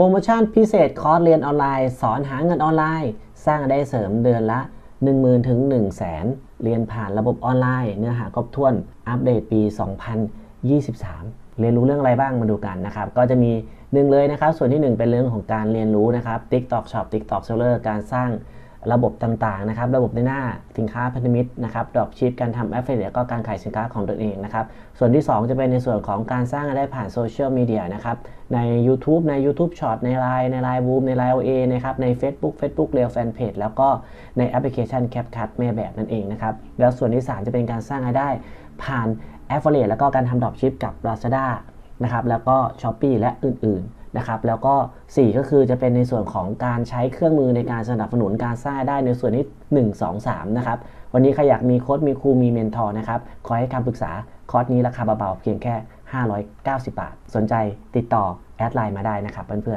โปรโมชั่นพิเศษคอร์สเรียนออนไลน์ สอนหาเงินออนไลน์ สร้างรายได้เสริมเดือนละ 10,000ถึง1 0 0 0 0แสนเรียนผ่านระบบออนไลน์ เนื้อหาครบถ้วน อัปเดตปี 2023 เรียนรู้เรื่องอะไรบ้างมาดูกันนะครับ ก็จะมีหนึ่งเลยนะครับ ส่วนที่ 1 เป็นเรื่องของการเรียนรู้นะครับ TikTok Shop TikTok Seller การสร้าง ระบบต่างๆนะครับ ระบบในหน้าสินค้าพันธมิตรนะครับดรอปชิปการทำแอฟเฟ i แล้วก็การขายสินค้าของตนเองนะครับ ส่วนที่ 2 จะเป็นในส่วนของการสร้างรายได้ผ่านโซเชียลมีเดียนะครับ ใน YouTube ใน YouTube Short ใน Line ใน Line Boom ใน Line OA นะครับ ใน Facebook Facebook Real Fan Page แล้วก็ในแอปพลิเคชัน CapCut แม่แบบนั่นเองนะครับ แล้วส่วนที่ 3 จะเป็นการสร้างรายได้ผ่าน Affiliate แล้วก็การทำดรอปชิปกับ Lazada นะครับ แล้วก็ Shopee และอื่นๆ นะครับแล้วก็ 4 ก็คือจะเป็นในส่วนของการใช้เครื่องมือในการสนับสนุนการสร้างได้ในส่วนที่ 1 2 3 นะครับ วันนี้ใครอยากมีโค้ดมีครูมีเมนทอร์นะครับขอให้คำปรึกษาคอร์สนี้ราคาเบาๆเพียงแค่ 590 บาท สนใจติดต่อแอดไลน์มาได้นะครับเพื่อนๆ